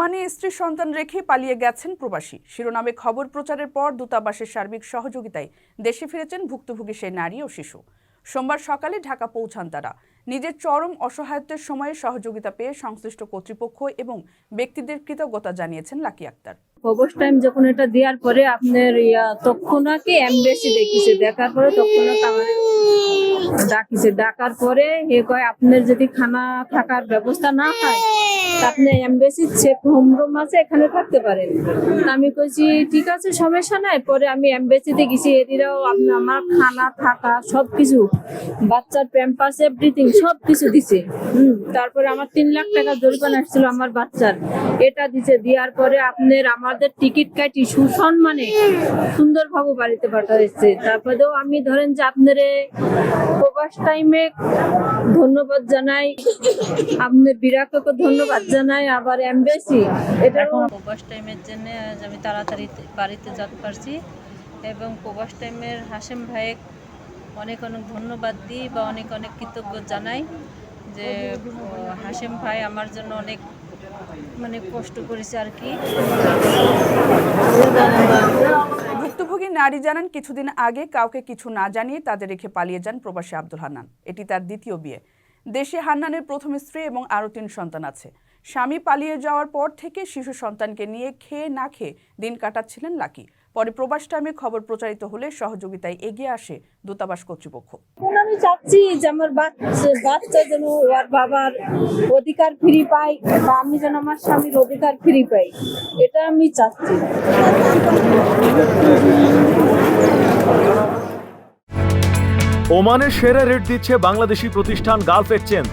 ওমানে স্ত্রী সন্তান রেখে পালিয়ে গেছেন প্রবাসী। শিরোনামে খবর প্রচারের পর দূতাবাসের সার্বিক সহযোগিতায় দেশে ফিরেছেন ভুক্তভোগী সেই নারী ও শিশু। সোমবার সকালে ঢাকা পৌঁছান তারা। নিজের চরম অসহায়ত্বের সময়ে সহযোগিতা পেয়ে সংশ্লিষ্ট কর্তৃপক্ষ এবং ব্যক্তিদের কৃতজ্ঞতা জানিয়েছেন লাকি আক্তার। অবশ্য টাইম যখন এটা দেওয়ার পরে আপনার তৎক্ষণাৎই এমবেসি দেখিছে দেখার পরে তৎক্ষণাৎ আমার ডাকিছে। ডাকার পরে হে কয়, আপনার যদি খানা থাকার ব্যবস্থা না হয় আপনি এমবেসি চেক হোম রুম আছে, এখানে থাকতে পারেন। আমি কইছি, ঠিক আছে, সমস্যা নাই। পরে আমি এমবেসিতে গেছি, এদিরাও আপনার আমার খানা থাকা সবকিছু, বাচ্চার প্যাম্পাস এভরিথিং সব কিছু দিছে। হুম, তারপরে আমার তিন লাখ টাকা জরিমানা আসছিল আমার বাচ্চার। এটা দিছে, দেওয়ার পরে আপনার আমাদের টিকিট কাটি সুসম্মানে সুন্দরভাবে বাড়িতে পাঠাইছে। তারপরেও আমি ধরেন যে আপনারে প্রবাস টাইমে ধন্যবাদ জানাই। আপনি বিরাটকে ধন্যবাদ জানাই, আবার এমবেসি এটা প্রবাস টাইমের জন্য আমি তাড়াতাড়ি বাড়িতে যেতে পারছি এবং প্রবাস টাইমের হাসেম ভাইয়ের অনেক অনেক ধন্যবাদ দিই বা অনেক অনেক কৃতজ্ঞ জানাই যে হাসেম ভাই আমার জন্য অনেক মানে কষ্ট করেছে আর কি। নারী জানান, কিছুদিন আগে কাউকে কিছু না জানিয়ে তাদের রেখে পালিয়ে যান প্রবাসী আব্দুল হান্নান। এটি তার দ্বিতীয় বিয়ে। দেশে হান্নানের প্রথম স্ত্রী এবং আরও তিন সন্তান আছে। স্বামী পালিয়ে যাওয়ার পর থেকে শিশু সন্তানকে নিয়ে খেয়ে না খেয়ে দিন কাটাচ্ছিলেন লাকি। পরে প্রবাস টাইমে খবর প্রচারিত হলে সহযোগিতায় এগিয়ে আসে দূতাবাস কর্তৃপক্ষ। আমি চাচ্ছি যে আমার বাচ্চা বাচ্চা যেন ওর বাবার অধিকার ফিরি পাই বা আমি যেন আমার স্বামীর অধিকার ফিরি পাই এটা আমি চাচ্ছি। ওমানের সেরা রেট দিচ্ছে বাংলাদেশি প্রতিষ্ঠান গালফ এক্সচেঞ্জ।